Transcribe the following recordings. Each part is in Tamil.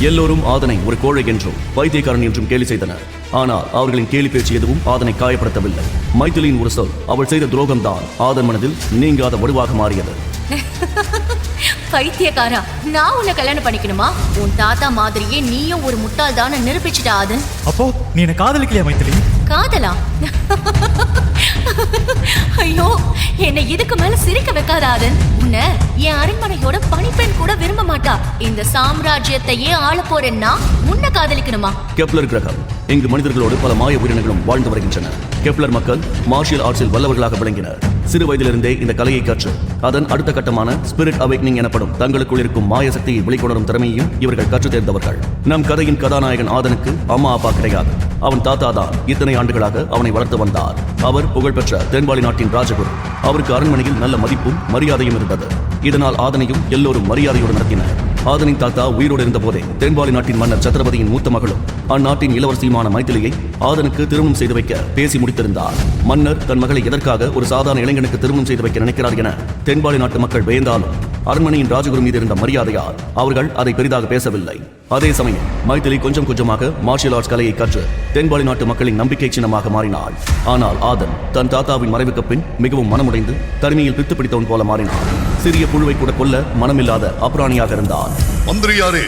எல்லோரும் ஆதனை ஒரு கோழை என்றும் பைத்தியக்காரன் என்றும் கேலி செய்தனர். ஆனால் அவர்களின் கேலி பேச்சு எதுவும் ஆதனை காயப்படுத்தவில்லை. மைத்திலியின் ஒரு சொல் அவள் செய்த துரோகம்தான் ஆதன் மனதில் நீங்காத வடுவாக மாறியது. பைத்தியக்காரா நான் உன்னை கல்யாணம் பண்ணிக்கணுமா? உன் தாத்தா மாதிரியே நீயும் ஒரு முட்டாள் தானே நிரூபிச்சிட்ட ஆதன். அப்போ நீ என்ன காதலிக்கலையா மைத்திலி? காதலா? ஐயோ என்னை இதுக்கு மேல சிரிக்க வைக்காத ஆதன். உன்னை என் அரண்மனையோட பணிப்பெண் கூட விரும்ப மாட்டா. இந்த சாம்ராஜ்யத்தையே ஆள போறேன்னா உன்னை காதலிக்கணுமா? கெப்லர் கிரகம். இங்கு மனிதர்களோடு பல மாய உயிரினங்களும் வாழ்ந்து வருகின்றன கெப்லர் மக்கள் மார்ஷியல் ஆர்ட்ஸில் வல்லவர்களாக விளங்கினர். சிறு வயதிலிருந்தே இந்த கலையை கற்று அதன் அடுத்த கட்டமான ஸ்பிரிட் அவைக்னிங் எனப்படும் தங்களுக்குள் இருக்கும் மாய சக்தியை வெளிக்கொணரும் திறமையையும் இவர்கள் கற்று தேர்ந்தவர்கள். நம் கதையின் கதாநாயகன் ஆதனுக்கு அம்மா அப்பா கிடையாது. அவன் தாத்தா தான் இத்தனை ஆண்டுகளாக அவனை வளர்த்து வந்தார். அவர் புகழ்பெற்ற தென்பாலி நாட்டின் ராஜகுரு. அவருக்கு அரண்மனையில் நல்ல மதிப்பும் மரியாதையும் இருந்தது. இதனால் ஆதனையும் எல்லோரும் மரியாதையோடு நடத்தினர். ஆதனின் தாத்தா உயிரோடு இருந்தபோதே தென்பாலி நாட்டின் மன்னர் சத்ரபதியின் மூத்த மகளும் அந்நாட்டின் இளவரசியுமான மைத்திலியை ஆதனுக்கு திருமணம் செய்து வைக்க பேசி முடித்திருந்தார். மன்னர் தன் மகளை எதற்காக ஒரு சாதாரண இளைஞனுக்கு திருமணம் செய்து வைக்க நினைக்கிறார் என தென்பாலி நாட்டு மக்கள் வியந்தாலும் அரண்மனையின் ராஜகுரு மீது இருந்த மரியாதையால் அவர்கள் அதை பெரிதாக பேசவில்லை. அதே சமயம் மைத்திலி கொஞ்சம் கொஞ்சமாக மார்ஷியல் ஆர்ட்ஸ் கலையை கற்று தென்பாலி நாட்டு மக்களின் நம்பிக்கை சின்னமாக மாறினாள். ஆனால் ஆதன் தன் தாத்தாவின் மறைவுக்கு பின் மிகவும் மனமுடைந்து தனிமையில் பித்து பிடித்தவன் போல மாறினான். சிறிய புழுவை கூட கொல்ல மனமில்லாத அப்ராணியாக இருந்தான். மந்திரியாரே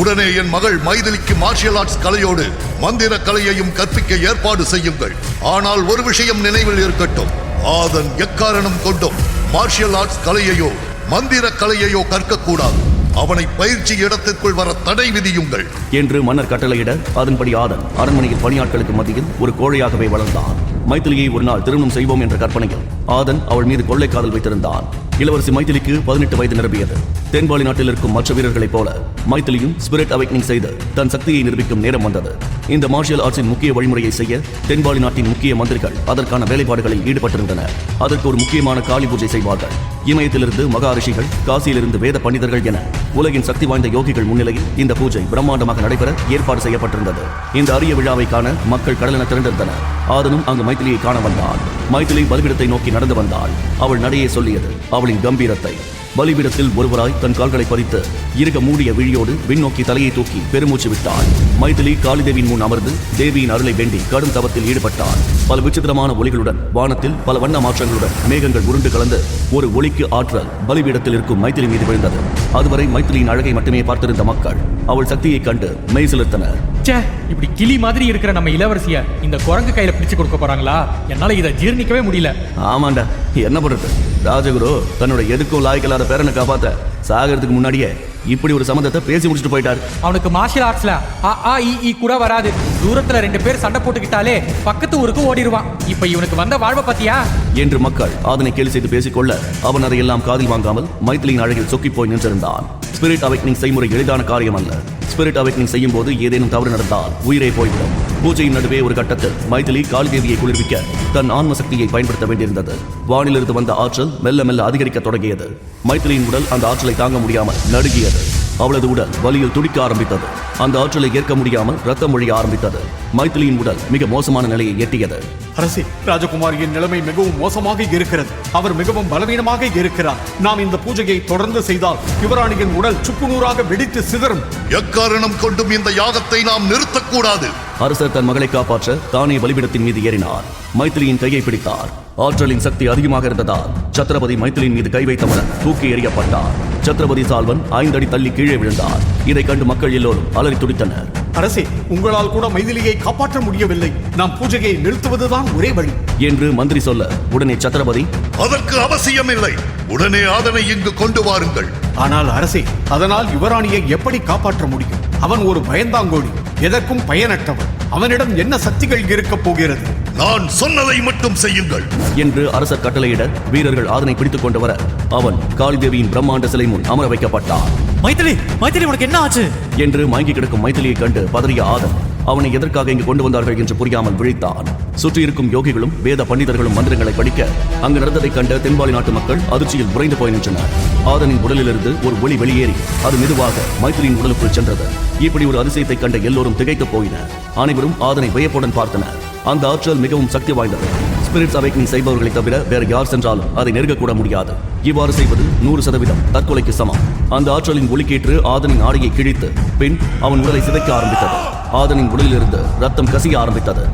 உடனே என் மகள் மைதிலிக்கு மார்ஷியல் ஆர்ட்ஸ் கலையோடு மந்திர கலையையும் கற்பிக்க ஏற்பாடு செய்யுங்கள். ஆனால் ஒரு விஷயம் நினைவில் இருக்கட்டும். ஆதன் எக்காரணம் கொண்டும் மார்ஷியல் ஆர்ட்ஸ் கலையையோ மந்திர கலையையோ கற்கக்கூடாது. அவனை பயிற்சி இடத்திற்குள் வர தடை விதியுங்கள். என்று மன்னர் கட்டளையிட அதன்படி ஆதன் அரண்மனையில் பணியாட்களுக்கு மத்தியில் ஒரு கோழையாகவே வளர்ந்தான். மைத்திலியை ஒரு நாள் திருமணம் செய்வோம் என்ற கற்பனையில் ஆதன் அவள் மீது கொள்ளை காதல் வைத்திருந்தான். இளவரசி மைத்திலிக்கு பதினெட்டு வயது நிரம்பியது. தென்பாலி நாட்டில் இருக்கும் மற்ற வீரர்களைப் போல மைத்திலியும் ஸ்பிரிட் அவைக்னிங் செய்து தன் சக்தியை நிரூபிக்கும் நேரம் வந்தது. இந்த மார்ஷியல் ஆர்ட்ஸின் முக்கிய வழிமுறையை செய்ய தென்பாலி நாட்டின் முக்கிய மந்திரிகள் அதற்கான வேலைப்பாடுகளில் ஈடுபட்டிருந்தனர். அதற்கு ஒரு முக்கியமான காளி பூஜை செய்வார்கள். இமயத்திலிருந்து மகாரிஷிகள் காசியிலிருந்து வேத பண்டிதர்கள் என உலகின் சக்தி வாய்ந்த யோகிகள் முன்னிலையில் இந்த பூஜை பிரம்மாண்டமாக நடைபெற ஏற்பாடு செய்யப்பட்டிருந்தது. இந்த அரிய விழாவை காண மக்கள் கடலென திரண்டிருந்தனர். ஆதனும் அங்கு மைத்திலியை காண வந்தான். மைத்திலி பலிபிடத்தை நோக்கி நடந்து வந்தாள். அவள் நடையை சொல்லியது அவளின் கம்பீரத்தை. பலிபிடத்தில் ஒருவராய் தன் கால்களை பறித்து இருக மூடிய விழியோடு விண்ணோக்கி தலையை தூக்கி பெருமூச்சு விட்டாள் மைதிலி காளிதேவியின் முன் அமர்ந்து தேவியின் அருளை வேண்டி கடும் தவத்தில் ஈடுபட்டாள் பல விசித்திரமான ஒளிகளுடன் வானத்தில் பல வண்ண மாற்றங்களுடன் மேகங்கள் உருண்டு கலந்து ஒரு ஒளிக்கு ஆற்றல் பலிபீடத்தில் இருக்கும் மைத்திலி மீது விழுந்தது. அதுவரை மைத்திலியின் அழகை மட்டுமே பார்த்திருந்த மக்கள் அவள் சக்தியைக் கண்டு மெய் செலுத்தனர் ச்சே இப்படி கிளி மாதிரி இருக்கிற நம்ம இளவரசிய இந்த குரங்கு கையில பிடிச்சு கொடுக்க போறாங்களா? என்னால இதை ஜீர்ணிக்கவே முடியல. ஆமாண்டா என்ன பண்றது? ராஜகுரு தன்னோட எதுக்கும் லாய்க்கலாத பேரனை காப்பாத்த சாகிறதுக்கு முன்னாடியே இப்படி ஒரு சம்மந்தத்தை பேசி முடிச்சுட்டு போயிட்டார். அவனுக்கு மார்ஷியல் ஆர்ட்ஸ்ல அ ஆ இ ஈ கூட வராது. தூரத்துல ரெண்டு பேர் சண்டை போட்டுக்கிட்டாலே பக்கத்து ஊருக்கு ஓடிடுவான் இப்ப இவனுக்கு வந்த வாழ்வை பத்தியா என்று மக்கள் அதனை கேலி செய்து பேசிக்கொள்ள அவன் அதையெல்லாம் காதில் வாங்காமல் மைத்திலியின் அழகில் சொக்கி போய் நின்றிருந்தான். ஸ்பிரிட் அவைக்னிங் செய்முறை எளிதான காரியம் அல்ல. ஸ்பிரிட் அவைக்னிங் செய்யும் போது ஏதேனும் தவறு நடந்தால் உயிரே போய்விடும். பூஜையின் நடுவே ஒரு கட்டத்தில் மைதிலி காளிதேவியை குளிர்விக்க தன் ஆன்ம சக்தியை பயன்படுத்த வேண்டியிருந்தது. வானிலிருந்து வந்த ஆற்றல் மெல்ல மெல்ல அதிகரிக்க தொடங்கியது. மைத்திலியின் உடல் அந்த ஆற்றலை தாங்க முடியாமல் நடுங்கியது. அவளது உடல் வலியில் துடிக்க ஆரம்பித்தது. அந்த ஆற்றலை ஏற்க முடியாமல் ரத்தம் ஒழிய ஆரம்பித்தது. மைத்திலியின் உடல் மிக மோசமான நிலையை எட்டியது. அரசி ராஜகுமாரியின் நிலைமை மிகவும் மோசமாக இருக்கிறது. அவர் மிகவும் பலவீனமாக இருக்கிறார். நாம் இந்த பூஜையை தொடர்ந்து செய்தால் யுவராணியின் உடல் சுக்குநூறாக வெடித்து சிதறும். எக்காரணம் கொண்டும் இந்த யாகத்தை நாம் நிறுத்தக்கூடாது. அரசர் தன் மகளை காப்பாற்ற தானே பலிபிடத்தின் மீது ஏறினார். மைத்திலியின் கையை பிடித்தார். ஆற்றலின் சக்தி அதிகமாக இருந்ததால் சத்ரபதி மைத்திலியின் மீது கை வைத்தவுடன் தூக்கி எறியப்பட்டார் சத்ரபதி சால்வன் ஐந்தடி தள்ளி கீழே விழுந்தார். இதைக் கண்டு மக்கள் எல்லோரும் அலறி துடித்தனர். அரசே உங்களால் கூட மைதிலியை காப்பாற்ற முடியவில்லை. நாம் பூஜையை நிறுத்துவதுதான் ஒரே வழி. என்று மந்திரி சொல்ல உடனே சத்ரபதி அதற்கு அவசியமில்லை. உடனே அதனை இங்கு கொண்டு வாருங்கள். ஆனால் அரசே அதனால் யுவராணியை எப்படி காப்பாற்ற முடியும்? அவன் ஒரு பயந்தாங்கோடி எதற்கும் பயனற்றவன். அவனிடம் என்ன சக்திகள் இருக்கப் போகிறது? நான் சொன்னதை மட்டும் செய்யுங்கள். என்று அரசர் கட்டளையிட வீரர்கள் ஆதனை பிடித்துக் கொண்டு வர அவன் காளிதேவியின் பிரம்மாண்ட சிலை முன் அமர வைக்கப்பட்டான். மைத்திலி மைத்திலி உனக்கு என்ன ஆச்சு? என்று மயங்கி கிடக்கும் மைத்திலியை கண்டு பதறிய ஆதன் அவனை எதற்காக இங்கு கொண்டு வந்தார்கள் என்று புரியாமல் விழித்தான். சுற்றி இருக்கும் யோகிகளும் வேத பண்டிதர்களும் மந்திரங்களை படிக்க அங்கு நடந்ததைக் கண்ட தென்பாலி நாட்டு மக்கள் அதிர்ச்சியில் உறைந்து போய் நின்றனர். ஆதனின் உடலிலிருந்து ஒரு ஒளி வெளியேறி அது மெதுவாக மைத்திரியின் உடலுக்குள் சென்றது. இப்படி ஒரு அதிசயத்தை கண்ட எல்லோரும் திகைத்து போயினர். அனைவரும் ஆதனை வியப்புடன் பார்த்தனர். அந்த ஆற்றல் மிகவும் சக்தி வாய்ந்தது. ஸ்பிரிட்ஸ் அவைக்கனிங் செய்பவர்களை தவிர வேற யார் சென்றாலும் அதை நெருங்கக்கூட முடியாது. இவ்வாறு செய்வது நூறு சதவீதம் தற்கொலைக்கு சமம். அந்த ஆற்றலின் ஒளிக்கேற்று ஆதனின் ஆடையை கிழித்து பின் அவன் உடலை சிதைக்க ஆரம்பித்தது. ஆதனின் உடலிலிருந்து ரத்தம் கசிய ஆரம்பித்தது.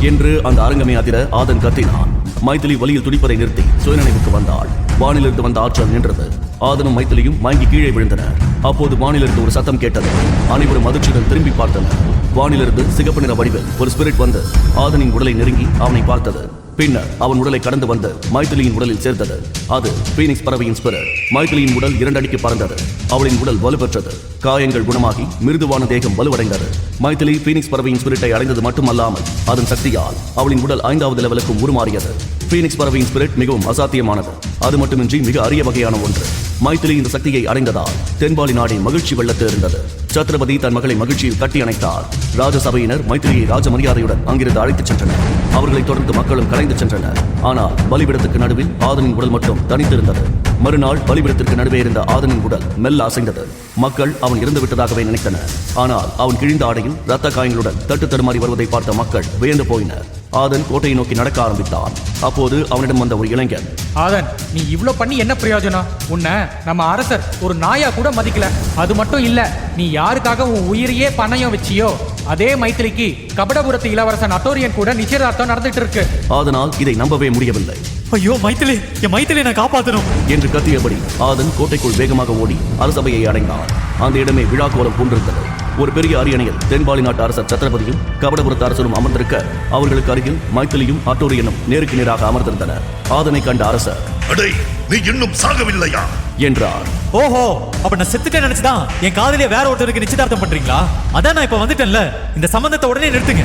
என்று அந்த அரங்கமே அதிர ஆதன் கத்தினான். மைத்திலி வலியில் துடிப்பதை நிறுத்தி சுயநினைவுக்கு வந்தாள். வானிலிருந்து வந்த ஆற்றல் நின்றது. ஆதனும் மைத்திலியும் மயங்கி கீழே விழுந்தனர். அப்போது வானிலிருந்து ஒரு சத்தம் கேட்டது. அனைவரும் அதிர்ச்சியுடன் திரும்பி பார்த்தனர். வானிலிருந்து சிகப்பு நிற வடிவில் ஒரு ஸ்பிரிட் வந்து ஆதனின் உடலை நெருங்கி அவனை பார்த்தது. பின்னர் அவன் உடலை கடந்து வந்து மைத்திலியின் உடலில் சேர்ந்தது. அது பீனிக்ஸ் பறவையின் ஸ்பிரர். மைத்திலியின் உடல் இரண்டு அடிக்கு பறந்தது. அவளின் உடல் வலுப்பெற்றது. காயங்கள் குணமாகி மிருதுவான தேகம் வலுவடைந்தது. மைத்திலி பீனிக்ஸ் பறவையின் ஸ்பிரிட்டை அடைந்தது மட்டுமல்லாமல் அதன் சக்தியால் அவளின் உடல் ஐந்தாவது லெவலுக்கும் உருமாறியது. பீனிக்ஸ் பறவையின் ஸ்பிரிட் மிகவும் அசாத்தியமானது. அது மட்டுமின்றி மிக அரிய வகையான ஒன்று. மைத்திலி இந்த சக்தியை அடைந்ததால் தென்பாலி நாடே மகிழ்ச்சி வெள்ளத்து இருந்தது. சத்ரபதி தன் மகளை மகிழ்ச்சியில் கட்டி அணைத்தார். ராஜசபையினர் மைத்திரியை ராஜ மரியாதையுடன் அங்கிருந்து அழைத்துச் சென்றனர். அவர்களைத் தொடர்ந்து மக்களும் கலைந்து சென்றனர். ஆனால் பலிபிடத்துக்கு நடுவில் ஆதனின் உடல் மட்டும் தனித்திருந்தது. மறுநாள் பலிபிடத்திற்கு நடுவே இருந்த ஆதனின் உடல் மெல்ல அசைந்தது. மக்கள் அவன் இறந்து விட்டதாகவே நினைத்தனர். ஆனால் அவன் கிழிந்த ஆடையில் இரத்த காயங்களுடன் தட்டு தடுமாறி வருவதை பார்த்த மக்கள் வியந்து போயினர். ஆதன் கோட்டையை நோக்கி நடக்க ஆரம்பித்தான். அப்போது அவனிடம் வந்த ஒரு இளைஞன் ஆதன் நீ இவ்ளோ பண்ணி என்ன பிரயோஜனம்? உன்னை நம்ம அரசர் ஒரு நாயா கூட மதிக்கல. அது மட்டும் இல்ல நீ யாருக்காக உன் உயிரையே பணயம் வச்சியோ? அதே மைத்திரிக்கு கபடபுரத்து இளவரசன் அட்டோரியன் கூட நிச்சயதார்த்தம் நடந்துட்டு இருக்கு. ஆதனால் இதை நம்பவே முடியவில்லை. ஐயோ மைத்திலி என் மைத்திலியை நான் காப்பாத்தணும். என்று கத்தியபடி ஆதன் கோட்டைக்குள் வேகமாக ஓடி அரசபையை அடைந்தான். அந்த இடமே விழா கோலம் பூண்டிருந்தது. ஒரு பெரிய அரியணையில் தென்பாலி நாட்டு அரசர் சத்திரபதியும் கபடபுரத்து அரசரும் அமர்ந்திருக்க அவர்களுக்கு அருகில் மைத்திலியும் அட்டோரியனும் நேருக்கு நேராக அமர்ந்திருந்தனர். ஆதனை கண்ட அரசர் அடே நீ இன்னும் சாகவில்லையா? என்றார். ஓஹோ அப்ப நான் செத்துட்டேன் நினைச்சுதான் என் காதலிய வேற ஒருத்தருக்கு நிச்சயதார்த்தம் பண்றீங்களா? அதான் நான் இப்ப வந்துட்டேன்ல. இந்த சம்பந்தத்தை உடனே நிறுத்துங்க.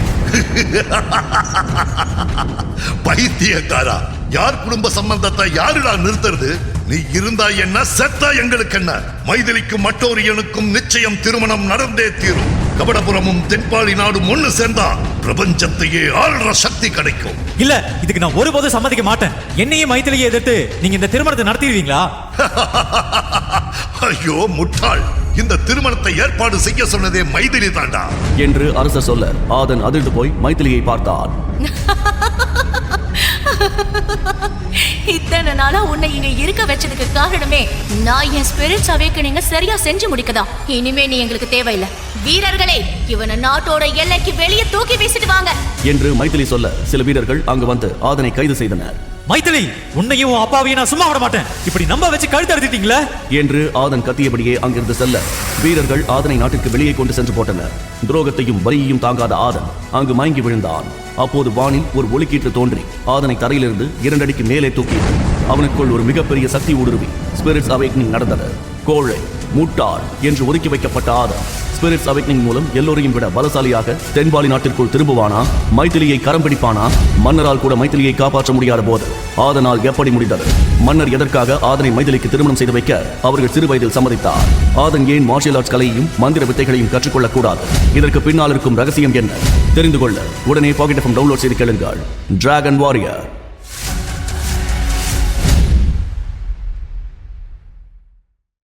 பைத்தியக்காரா யார் குடும்ப சம்பந்தத்தை யாருடா நிறுத்துறது? நீ இருந்தா என்ன? செத்தா எங்களுக்கு என்ன? மைதிலிக்கும் மட்டோரியனுக்கும் நிச்சயம் திருமணம் நடந்தே தீரும். கபடபுரமும் தென்பாலி நாடும் ஒண்ணு சேர்ந்தா பிரபஞ்சத்தையே ஆள்ற சக்தி கிடைக்கும். இல்ல இதுக்கு நான் ஒருபோதும் சம்மதிக்க மாட்டேன். என்னையும் மைத்திலியை எதிர்த்து நீங்க இந்த திருமணத்தை நடத்திடுவீங்களா? ஐயோ முட்டாள். இந்த திருமணத்தை ஏற்பாடு செய்ய சொன்னதே மைதிலி தாண்டா. என்று அரசர் சொல்ல ஆதன் அதிர்ந்து போய் மைத்திலியை பார்த்தான். இத்தனை நாளா உன்னை இங்க இருக்க வச்சதுக்கு காரணமே நான் என் ஸ்பிரிட்ஸ் அவேக்கனிங்க சரியா செஞ்சு முடிக்கதா இனிமே நீ எங்களுக்கு தேவையில்லை. வீரர்களே இவனை நாட்டோட எல்லைக்கு வெளியே தூக்கி வீசிட்டு வாங்க. என்று மைத்திலி சொல்ல சில வீரர்கள் அங்கு வந்து ஆதனை கைது செய்தனர். மைத்திலி உன்னையும் உன் அப்பாவையும் நான் சும்மா விட மாட்டேன். இப்படி நம்ப வச்சு கழுத்து அறுத்திட்டீங்களே? என்று ஆதன் கத்தியபடியே அங்கிருந்து செல்ல. வீரர்கள் ஆதனை நாட்டிற்கு வெளியே கொண்டு சென்று போட்டனர். துரோகத்தையும் வரியையும் தாங்காத ஆதன் அங்கு மயங்கி விழுந்தான். அப்போது வானில் ஒரு ஒளிக்கீற்று தோன்றி ஆதனை தரையிலிருந்து இரண்டடிக்கு மேலே தூக்கியது. அவனுக்குள் ஒரு மிகப்பெரிய சக்தி ஊடுருவி ஸ்பிரிட்ஸ் அவைக்னிங் நடந்தது. கோழை முட்டாள் என்று ஒதுக்கி வைக்கப்பட்ட ஆதன் ஸ்பிரிட்ஸ் அவைக்னிங் மூலம் எல்லோரையும் விட பலசாலியாக தென்பாலி நாட்டிற்குள் திரும்புவானா? மைத்திலியை கரம் பிடிப்பானா? மன்னரால் கூட மைத்திலியை காப்பாற்ற முடியாத போது ஆதனால் எப்படி முடிந்தது? மன்னர் எதற்காக ஆதனை மைதிலிக்கு திருமணம் செய்து வைக்க அவர்கள் சிறு வயதில் சம்மதித்தார்? ஆதன் ஏன் மார்ஷியல் ஆர்ட்ஸ் கலையையும் மந்திர வித்தைகளையும் கற்றுக்கொள்ளக் கூடாது இதற்கு பின்னால் இருக்கும் ரகசியம் என்ன? தெரிந்து கொள்ள உடனே பாக்கெட் டவுன்லோட் செய்து கேளுங்கள். Dragon warrior